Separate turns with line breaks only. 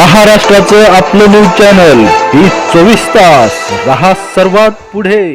महाराष्ट्राचं आपलं news channel ही चोवीस तास. रहा सर्वात पुढे.